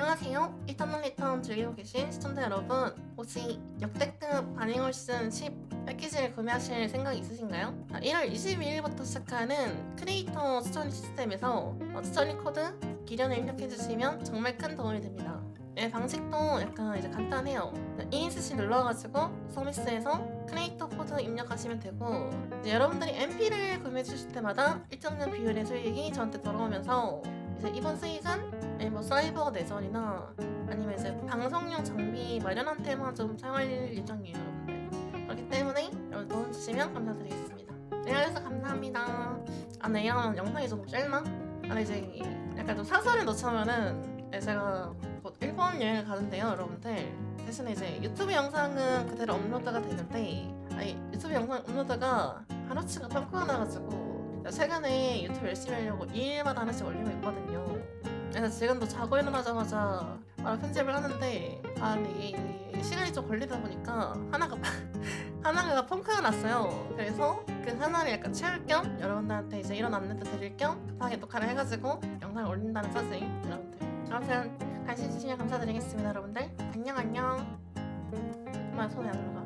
안녕하세요. 리턴 리턴 즐기고 계신 시청자 여러분. 혹시 역대급 바닝올슨 10 패키지를 구매하실 생각 있으신가요? 아, 1월 22일부터 시작하는 크리에이터 추천 시스템에서 어, 추천리 코드 기련을 입력해주시면 정말 큰 도움이 됩니다. 예, 방식도 약간 이제 간단해요. ESC 눌러가지고 서비스에서 크리에이터 코드 입력하시면 되고 여러분들이 MP를 구매해 주실 때마다 일정량 비율의 수익이 저한테 돌아오면서 이제 이번 수익은 예, 뭐 사이버 내전이나 아니면 이제 방송용 장비 마련한 테만 좀 사용할 예정이에요, 여러분들. 그렇기 때문에 여러분 도움 주시면 감사드리겠습니다. 네, 그래서 감사합니다. 아, 네, 이런 영상이 좀 짧나? 아, 네, 이제 약간 좀 사설을 넣자면은 네, 제가 곧 일본 여행을 가는데요, 여러분들. 대신에 이제 유튜브 영상은 그대로 업로드가 되는데 아니, 유튜브 영상 업로드가 하루치가 펑크가 나가지고 최근에 유튜브 열심히 하려고 일마다 하나씩 올리고 있거든요. 그래서 지금도 자고 일어나자마자 바로 편집을 하는데 아니 이 시간이 좀 걸리다 보니까 하나가 하나가 펑크가 났어요. 그래서 그 하나를 약간 채울 겸 여러분들한테 이제 이런 안내도 드릴 겸 급하게 녹화를 해가지고 영상을 올린다는 사실 여러분들. 아무튼 관심 주시면 감사드리겠습니다, 여러분들. 안녕 안녕. 정말 손에 안 들어가.